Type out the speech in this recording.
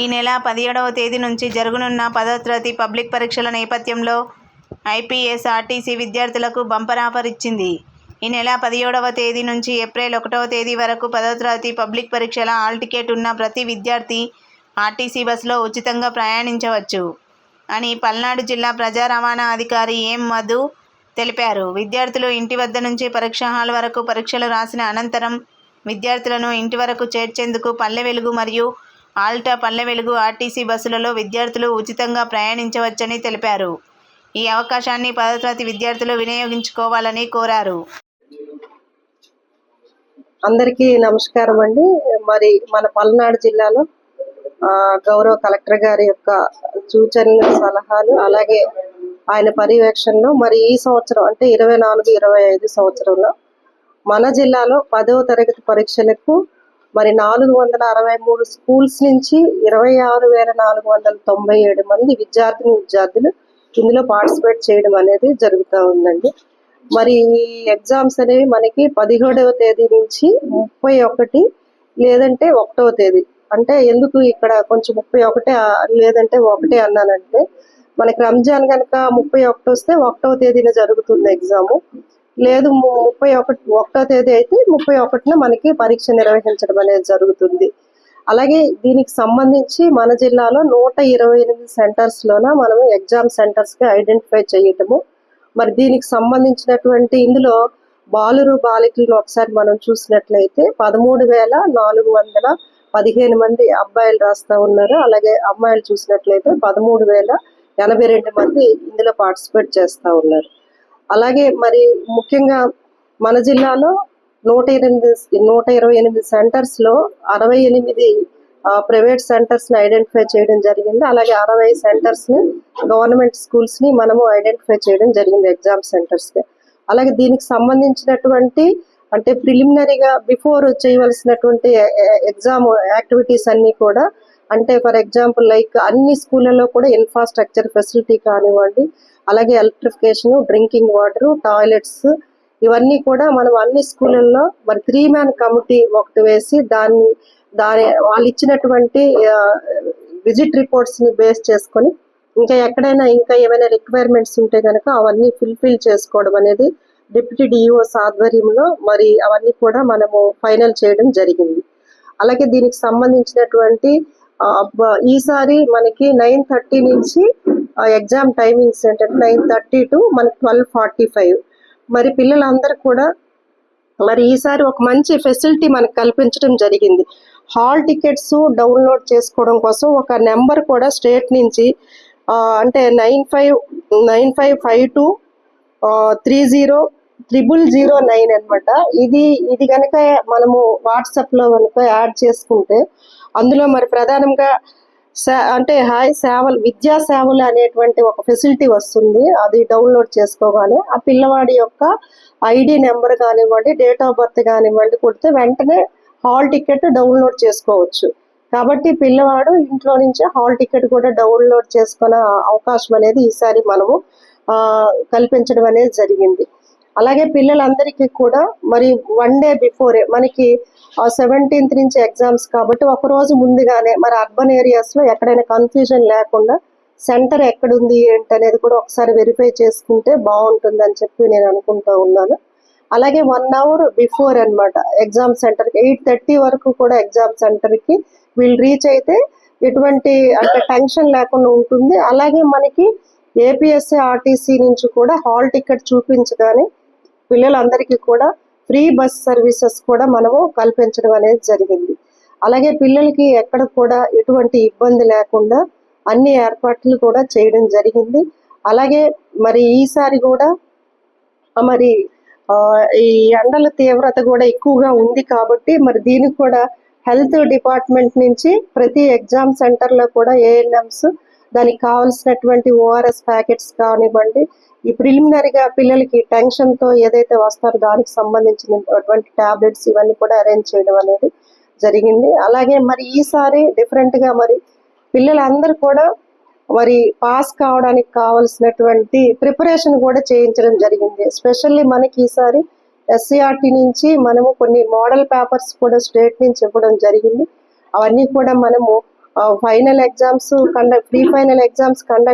ఈ నెల పదిహేడవ తేదీ నుంచి జరగనున్న పదో తరగతి పబ్లిక్ పరీక్షల నేపథ్యంలో ఐపీఎస్ ఆర్టీసీ విద్యార్థులకు బంపర్ ఆఫర్ ఇచ్చింది. ఈ నెల పదిహేడవ తేదీ నుంచి ఏప్రిల్ ఒకటవ తేదీ వరకు పదో తరగతి పబ్లిక్ పరీక్షల హాల్ టికెట్ ఉన్న ప్రతి విద్యార్థి ఆర్టీసీ బస్సులో ఉచితంగా ప్రయాణించవచ్చు అని పల్నాడు జిల్లా ప్రజా రవాణా అధికారి ఎం మధు తెలిపారు. విద్యార్థులు ఇంటి వద్ద నుంచి పరీక్ష హాల్ వరకు పరీక్షలు రాసిన అనంతరం విద్యార్థులను ఇంటి వరకు చేర్చేందుకు పల్లె వెలుగు మరియు ఆల్టా పల్లె వెలుగు ఆర్టీసీ బస్సులలో విద్యార్థులు ఉచితంగా ప్రయాణించవచ్చని తెలిపారు. ఈ అవకాశాన్ని పదతరగతి విద్యార్థులు వినియోగించుకోవాలని కోరారు. అందరికీ నమస్కారం అండి. మరి మన పల్నాడు జిల్లాలో గౌరవ కలెక్టర్ గారి యొక్క సూచనలు సలహాలు అలాగే ఆయన పర్యవేక్షణలో మరి ఈ సంవత్సరం అంటే ఇరవై నాలుగు ఇరవై ఐదు సంవత్సరంలో మన జిల్లాలో పదవ తరగతి పరీక్షలకు మరి నాలుగు వందల అరవై మూడు స్కూల్స్ నుంచి ఇరవై ఆరు వేల నాలుగు వందల తొంభై ఏడు మంది విద్యార్థిని విద్యార్థులు ఇందులో పార్టిసిపేట్ చేయడం అనేది జరుగుతూ ఉందండి. మరి ఈ ఎగ్జామ్స్ అనేవి మనకి పదిహేడవ తేదీ నుంచి ముప్పై ఒకటి లేదంటే ఒకటవ తేదీ. అంటే ఎందుకు ఇక్కడ కొంచెం ముప్పై ఒకటే లేదంటే ఒకటే అన్నానంటే మనకి రంజాన్ కనుక ముప్పై ఒకటి వస్తే ఒకటవ తేదీన జరుగుతుంది ఎగ్జామ్ లేదు ముప్పై ఒకటి ఒకటో తేదీ అయితే ముప్పై ఒకటిన మనకి పరీక్ష నిర్వహించడం అనేది జరుగుతుంది. అలాగే దీనికి సంబంధించి మన జిల్లాలో నూట ఇరవై ఎనిమిది సెంటర్స్ లోన మనం ఎగ్జామ్ సెంటర్స్గా ఐడెంటిఫై చేయటము. మరి దీనికి సంబంధించినటువంటి ఇందులో బాలురు బాలికలను ఒకసారి మనం చూసినట్లయితే పదమూడు వేల నాలుగు వందల పదిహేను మంది అబ్బాయిలు రాస్తా ఉన్నారు. అలాగే అమ్మాయిలు చూసినట్లయితే పదమూడు వేల ఎనభై రెండు మంది ఇందులో పార్టిసిపేట్ చేస్తా ఉన్నారు. అలాగే మరి ముఖ్యంగా మన జిల్లాలో నూట ఎనిమిది నూట ఇరవై ఎనిమిది సెంటర్స్లో అరవై ఎనిమిది ప్రైవేట్ సెంటర్స్ని ఐడెంటిఫై చేయడం జరిగింది. అలాగే అరవై సెంటర్స్ని గవర్నమెంట్ స్కూల్స్ని మనము ఐడెంటిఫై చేయడం జరిగింది ఎగ్జామ్ సెంటర్స్కి అలాగే దీనికి సంబంధించినటువంటి అంటే ప్రిలిమినరీగా బిఫోర్ చేయవలసినటువంటి ఎగ్జామ్ యాక్టివిటీస్ అన్ని కూడా అంటే ఫర్ ఎగ్జాంపుల్ లైక్ అన్ని స్కూళ్ళలో కూడా ఇన్ఫ్రాస్ట్రక్చర్ ఫెసిలిటీ కానివ్వండి అలాగే ఎలక్ట్రిఫికేషన్ డ్రింకింగ్ వాటర్ టాయిలెట్స్ ఇవన్నీ కూడా మనం అన్ని స్కూళ్ళల్లో మరి త్రీ మ్యాన్ కమిటీ ఒకటి వేసి దాన్ని దాని వాళ్ళు ఇచ్చినటువంటి విజిట్ రిపోర్ట్స్ని బేస్ చేసుకొని ఇంకా ఎక్కడైనా ఇంకా ఏమైనా రిక్వైర్మెంట్స్ ఉంటే కనుక అవన్నీ ఫుల్ఫిల్ చేసుకోవడం అనేది డిప్యూటీ డిఈఓస్ ఆధ్వర్యంలో మరి అవన్నీ కూడా మనము ఫైనల్ చేయడం జరిగింది. అలాగే దీనికి సంబంధించినటువంటి ఈసారి మనకి నైన్ థర్టీ నుంచి ఎగ్జామ్ టైమింగ్స్ ఏంటంటే నైన్ థర్టీ టు మనకి ట్వెల్వ్ ఫార్టీ ఫైవ్. మరి పిల్లలందరూ కూడా మరి ఈసారి ఒక మంచి ఫెసిలిటీ మనకు కల్పించడం జరిగింది. హాల్ టికెట్స్ డౌన్లోడ్ చేసుకోవడం కోసం ఒక నెంబర్ కూడా స్టేట్ నుంచి అంటే nine five nine five five two three zero triple zero nine అనమాట ఇది ఇది కనుక మనము వాట్సాప్లో కనుక యాడ్ చేసుకుంటే అందులో మరి ప్రధానంగా అంటే హాయ్ సేవలు విద్యా సేవలు అనేటువంటి ఒక ఫెసిలిటీ వస్తుంది. అది డౌన్లోడ్ చేసుకోగానే ఆ పిల్లవాడి యొక్క ఐడి నెంబర్ కానివ్వండి డేట్ ఆఫ్ బర్త్ కానివ్వండి కొడితే వెంటనే హాల్ టికెట్ డౌన్లోడ్ చేసుకోవచ్చు. కాబట్టి పిల్లవాడు ఇంట్లో నుంచే హాల్ టికెట్ కూడా డౌన్లోడ్ చేసుకునే అవకాశం అనేది ఈసారి మనము కల్పించడం అనేది జరిగింది. అలాగే పిల్లలందరికీ కూడా మరి వన్ డే బిఫోరే మనకి సెవెంటీన్త్ నుంచి ఎగ్జామ్స్ కాబట్టి ఒక రోజు ముందుగానే మరి అర్బన్ ఏరియాస్లో ఎక్కడైనా కన్ఫ్యూజన్ లేకుండా సెంటర్ ఎక్కడుంది ఏంటి అనేది కూడా ఒకసారి వెరిఫై చేసుకుంటే బాగుంటుంది అని చెప్పి నేను అనుకుంటా ఉన్నాను. అలాగే వన్ అవర్ బిఫోర్ అన్నమాట ఎగ్జామ్ సెంటర్కి ఎయిట్ థర్టీ వరకు కూడా ఎగ్జామ్ సెంటర్కి వీళ్ళు రీచ్ అయితే ఎటువంటి అంటే టెన్షన్ లేకుండా ఉంటుంది. అలాగే మనకి ఏపీఎస్సీ ఆర్టీసీ నుంచి కూడా హాల్ టికెట్ చూపించగానే పిల్లలందరికీ కూడా ఫ్రీ బస్ సర్వీసెస్ కూడా మనము కల్పించడం అనేది జరిగింది. అలాగే పిల్లలకి ఎక్కడ కూడా ఎటువంటి ఇబ్బంది లేకుండా అన్ని ఏర్పాట్లు కూడా చేయడం జరిగింది. అలాగే మరి ఈసారి కూడా మరి ఈ ఎండల తీవ్రత కూడా ఎక్కువగా ఉంది కాబట్టి మరి దీనికి కూడా హెల్త్ డిపార్ట్మెంట్ నుంచి ప్రతి ఎగ్జామ్ సెంటర్లో కూడా ఏఎన్ఎంస్ దానికి కావాల్సినటువంటి ఓఆర్ఎస్ ప్యాకెట్స్ కానివ్వండి ఈ ప్రిలిమినరీగా పిల్లలకి టెన్షన్తో ఏదైతే వస్తారో దానికి సంబంధించినటువంటి టాబ్లెట్స్ ఇవన్నీ కూడా అరేంజ్ చేయడం అనేది జరిగింది. అలాగే మరి ఈసారి డిఫరెంట్గా మరి పిల్లలందరూ కూడా మరి పాస్ కావడానికి కావలసినటువంటి ప్రిపరేషన్ కూడా చేయించడం జరిగింది. ఎస్పెషల్లీ మనకి ఈసారి ఎస్సీఆర్టీ నుంచి మనము కొన్ని మోడల్ పేపర్స్ కూడా స్టేట్ నుంచి ఇవ్వడం జరిగింది. అవన్నీ కూడా మనము final exams conduct pre final exams conduct